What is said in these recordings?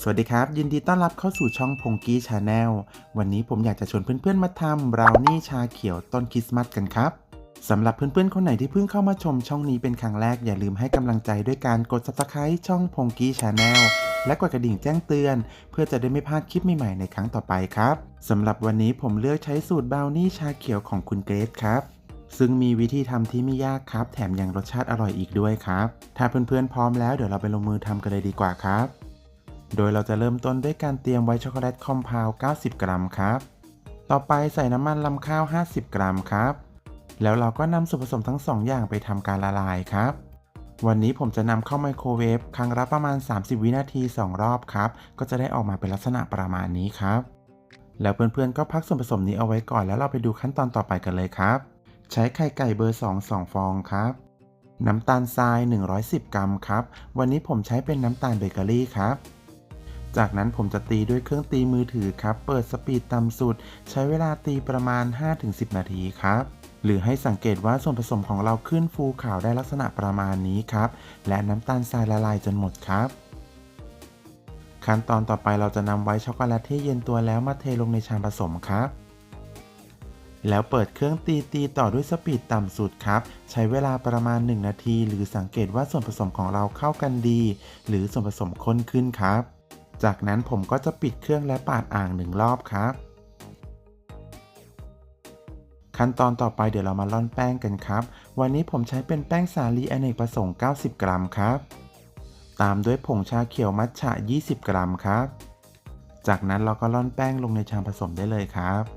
สวัสดีครับ ยินดีต้อนรับเข้าสู่ช่องพงกี้ชาแนลวันนี้ผมอยากจะชวนเพื่อนๆมาทำบราวนี่ชาเขียวต้นคริสต์มาสกันครับสำหรับเพื่อนๆ คนไหนที่เพิ่งเข้ามาชมช่องนี้เป็นครั้งแรกอย่าลืมให้กำลังใจด้วยการกด subscribe ช่องพงกี้ชาแนลและกดกระดิ่งแจ้งเตือน เพื่อจะได้ไม่พลาดคลิปใหม่ๆในครั้งต่อไปครับสำหรับวันนี้ผมเลือกใช้สูตรบราวนี่ชาเขียวของคุณเกรซครับซึ่งมีวิธีทำที่ไม่ยากครับ แถมยังรสชาติอร่อยอีกด้วยครับ ถ้าเพื่อนๆพร้อมแล้วเดี๋ยวเราไปลงมือทำกันเลยดีกว่าครับ โดยเราจะเริ่มต้นด้วยการเตรียมไว้ช็อกโกแลตคอมเพล90 กรัมครับ ต่อไปใส่น้ำมันลำข้าว 50 กรัมครับ แล้วเราก็นำส่วนผสมทั้ง 2 อย่างไปทำการละลายครับ วันนี้ผมจะนำเข้าไมโครเวฟครั้งละประมาณ 30 วินาที 2 รอบครับ ก็จะได้ออกมาเป็นลักษณะประมาณนี้ครับ แล้วเพื่อนๆก็พักส่วนผสมนี้เอาไว้ก่อนแล้วเราไปดูขั้นตอนต่อไปกันเลยครับ ใช้ไข่ไก่เบอร์ 2 2 ฟองครับน้ำตาลทราย 110 กรัมครับ วันนี้ผมใช้เป็นน้ำตาลเบเกอรี่ครับ จากนั้นผมจะตีด้วยเครื่องตีมือถือครับ เปิดสปีดต่ำสุด ใช้เวลาตีประมาณ 5-10 นาทีครับ หรือให้สังเกตว่าส่วนผสมของเราขึ้นฟูขาวได้ลักษณะประมาณนี้ครับ และน้ำตาลทรายละลายจนหมดครับขั้นตอนต่อไปเราจะนำไว้ช็อกโกแลตที่เย็นตัวแล้วมาเทลงในชามผสมครับ แล้วเปิดเครื่องตีตีต่อด้วยสปีดต่ำสุดครับ ใช้เวลาประมาณ 1 นาที หรือสังเกตว่าส่วนผสมของเราเข้ากันดี หรือส่วนผสมข้นขึ้นครับ จากนั้นผมก็จะปิดเครื่องและปาดอ่างหนึ่งรอบครับ ขั้นตอนต่อไปเดี๋ยวเรามาร่อนแป้งกันครับ วันนี้ผมใช้เป็นแป้งสาลีอเนกประสงค์ 90 กรัมครับ ตามด้วยผงชาเขียวมัทฉะ 20 กรัมครับ จากนั้นเราก็ร่อนแป้งลงในชามผสมได้เลยครับ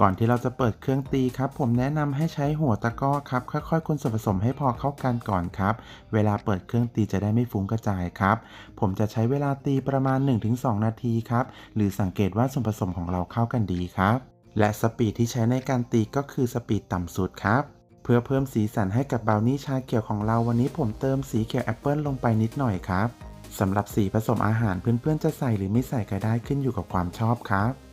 ก่อนที่เราจะเปิดเครื่องตีครับ ผมแนะนำให้ใช้หัวตะกร้อครับ ค่อยๆ คนส่วนผสมให้พอเข้ากันก่อนครับ เวลาเปิดเครื่องตีจะได้ไม่ฟุ้งกระจายครับ ผมจะใช้เวลาตีประมาณ 1-2 นาทีครับ หรือสังเกตว่าส่วนผสมของเราเข้ากันดีครับ และสปีดที่ใช้ในการตีก็คือสปีดต่ำสุดครับเพื่อเพิ่มสีสันให้กับบราวนี่ชาเขียวของเราวันนี้ผมเติมสีเขียวแอปเปิลลงไปนิดหน่อยครับสำหรับสีผสมอาหารเพื่อนๆจะใส่หรือไม่ใส่ก็ได้ขึ้นอยู่กับความชอบครับ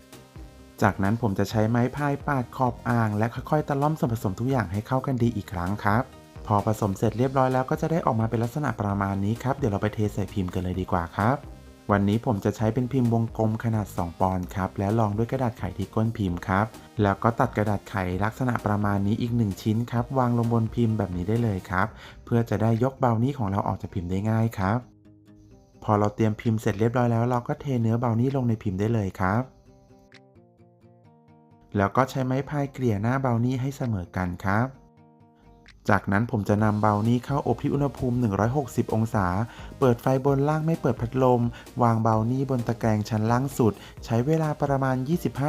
จากนั้นผมจะใช้ไม้พายปาดขอบอ่าง และค่อยๆตะล่อมส่วนผสมทุกอย่างให้เข้ากันดีอีกครั้งครับ พอผสมเสร็จเรียบร้อยแล้วก็จะได้ออกมาเป็นลักษณะประมาณนี้ครับ เดี๋ยวเราไปเทใส่พิมพ์กันเลยดีกว่าครับ วันนี้ผมจะใช้เป็นพิมพ์วงกลมขนาด 2 ปอนด์ครับ และรองด้วยกระดาษไขที่ก้นพิมพ์ครับ แล้วก็ตัดกระดาษไขลักษณะประมาณนี้อีก 1 ชิ้นครับ วางลงบนพิมพ์แบบนี้ได้เลยครับ เพื่อจะได้ยกเบานี่ของเราออกจากพิมพ์ได้ง่ายครับ พอเราเตรียมพิมพ์เสร็จเรียบร้อยแล้ว เราก็เทเนื้อเบานี่ลงในพิมพ์ได้เลยครับ แล้วก็ใช้ไม้พายเกลี่ยหน้าเบานี่ให้เสมอกันครับ จากนั้นผมจะนำเบานี่เข้าอบที่อุณหภูมิ 160 องศา เปิดไฟบนล่างไม่เปิดพัดลม วางเบานี่บนตะแกรงชั้นล่างสุด ใช้เวลาประมาณ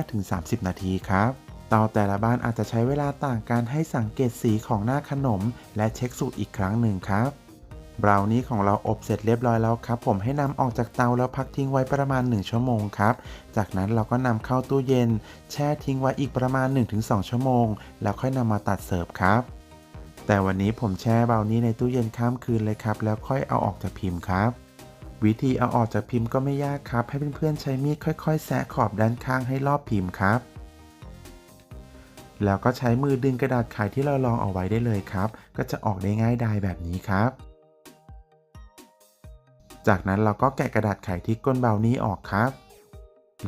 25-30 นาทีครับเตาแต่ละบ้านอาจจะใช้เวลาต่างกันให้สังเกตสีของหน้าขนม และเช็คสูตรอีกครั้งหนึ่งครับ บราวนี่ของเราอบเสร็จเรียบร้อยแล้วครับ ผมให้นำออกจากเตาแล้วพักทิ้งไว้ประมาณ 1 ชั่วโมงครับ จากนั้นเราก็นำเข้าตู้เย็น แช่ทิ้งไว้อีกประมาณ 1-2 ชั่วโมง แล้วค่อยนำมาตัดเสิร์ฟครับ แต่วันนี้ผมแช่เบราวนี่ในตู้เย็นข้ามคืนเลยครับ แล้วค่อยเอาออกจากพิมพ์ครับ วิธีเอาออกจากพิมพ์ก็ไม่ยากครับ ให้เพื่อนๆใช้มีดค่อย ๆ แซะขอบด้านข้างให้รอบพิมพ์ครับแล้วก็ใช้มือดึงกระดาษไขที่เราลองเอาไว้ได้เลยครับ ก็จะออกได้ง่ายดายแบบนี้ครับ จากนั้นเราก็แกะกระดาษไขที่ก้นบานี่ออกครับ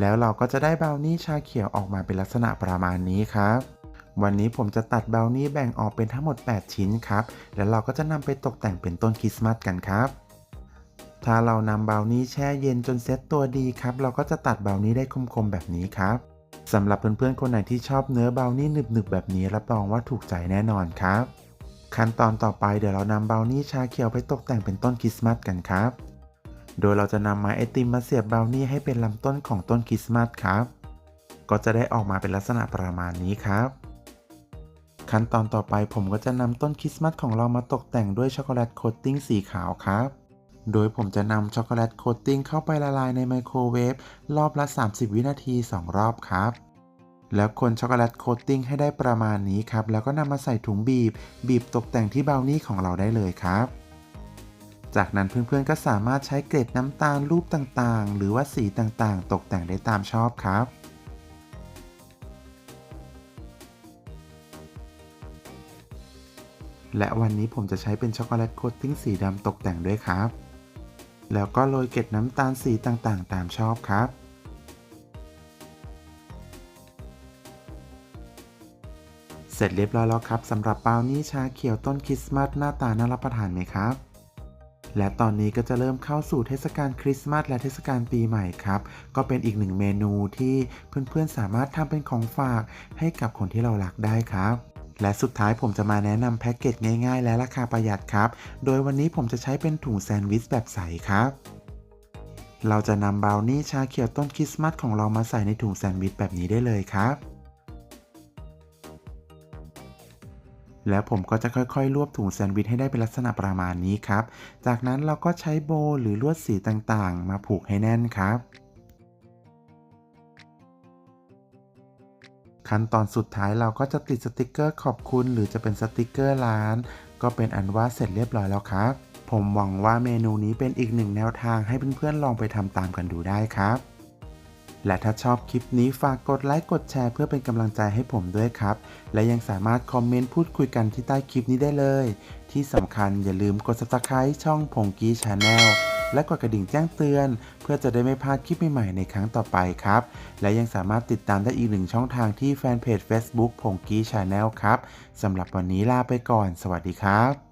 แล้วเราก็จะได้เบานี่ชาเขียวออกมาเป็นลักษณะประมาณนี้ครับ วันนี้ผมจะตัดเบานี่แบ่งออกเป็นทั้งหมด 8 ชิ้นครับ แล้วเราก็จะนำไปตกแต่งเป็นต้นคริสต์มาสกันครับ ถ้าเรานำบานี่แช่เย็นจนเซ็ตตัวดีครับ เราก็จะตัดเบานี่ได้คมๆแบบนี้ครับสำหรับเพื่อนๆคนไหนที่ชอบเนื้อเบานี่หนึบๆแบบนี้รับรองว่าถูกใจแน่นอนครับ ขั้นตอนต่อไปเดี๋ยวเรานำเบานี่ชาเขียวไปตกแต่งเป็นต้นคริสต์มาสกันครับ โดยเราจะนำไม้ไอติมมาเสียบบราวนี่ให้เป็นลำต้นของต้นคริสต์มาสครับ ก็จะได้ออกมาเป็นลักษณะประมาณนี้ครับ ขั้นตอนต่อไปผมก็จะนำต้นคริสต์มาสของเรามาตกแต่งด้วยช็อกโกแลตโคตติ้งสีขาวครับ โดยผมจะนำช็อกโกแลตโคตติ้งเข้าไปละลายในไมโครเวฟรอบละ 30 วินาที 2 รอบครับแล้วคนช็อกโกแลตโคตติ้งให้ได้ประมาณนี้ครับ แล้วก็นำมาใส่ถุงบีบ บีบตกแต่งที่เบราวนี่ของเราได้เลยครับ จากนั้นเพื่อนๆก็สามารถใช้เกล็ดน้ำตาลรูปต่างๆ หรือว่าสีต่างๆ ตกแต่งได้ตามชอบครับ และวันนี้ผมจะใช้เป็นช็อกโกแลตโคตติ้งสีดำตกแต่งด้วยครับ แล้วก็โรยเกล็ดน้ำตาลสีต่างๆ ตามชอบครับเสร็จเรียบร้อยแล้วครับสำหรับบรานี่ชาเขียวต้นคริสต์มาสหน้าตาน่ารับประทานไหมครับ และตอนนี้ก็จะเริ่มเข้าสู่เทศกาลคริสต์มาสและเทศกาลปีใหม่ครับ ก็เป็นอีกหนึ่งเมนูที่เพื่อนๆสามารถทำเป็นของฝากให้กับคนที่เรารักได้ครับและสุดท้ายผมจะมาแนะนำแพ็กเกจง่ายๆ และราคาประหยัดครับ โดยวันนี้ผมจะใช้เป็นถุงแซนด์วิชแบบใสครับ เราจะนำบราวนี่ชาเขียวต้นคริสต์มาสของเรามาใส่ในถุงแซนด์วิชแบบนี้ได้เลยครับ แล้วผมก็จะค่อยๆ รวบถุงแซนด์วิชให้ได้เป็นลักษณะประมาณนี้ครับ จากนั้นเราก็ใช้โบหรือลวดสีต่างๆ มาผูกให้แน่นครับขั้นตอนสุดท้ายเราก็จะติดสติกเกอร์ขอบคุณ หรือจะเป็นสติกเกอร์ร้าน ก็เป็นอันว่าเสร็จเรียบร้อยแล้วครับ ผมหวังว่าเมนูนี้เป็นอีกหนึ่งแนวทางให้เพื่อนๆลองไปทำตามกันดูได้ครับ และถ้าชอบคลิปนี้ฝากกดไลค์กดแชร์เพื่อเป็นกำลังใจให้ผมด้วยครับ และยังสามารถคอมเมนต์พูดคุยกันที่ใต้คลิปนี้ได้เลย ที่สำคัญอย่าลืมกด subscribe ช่องพงกี้ชาแนลและกดกระดิ่งแจ้งเตือน เพื่อจะได้ไม่พลาดคลิปใหม่ๆในครั้งต่อไปครับ และยังสามารถติดตามได้อีกหนึ่งช่องทางที่แฟนเพจ Facebook พงกี้ชาแนลครับสำหรับวันนี้ลาไปก่อน สวัสดีครับ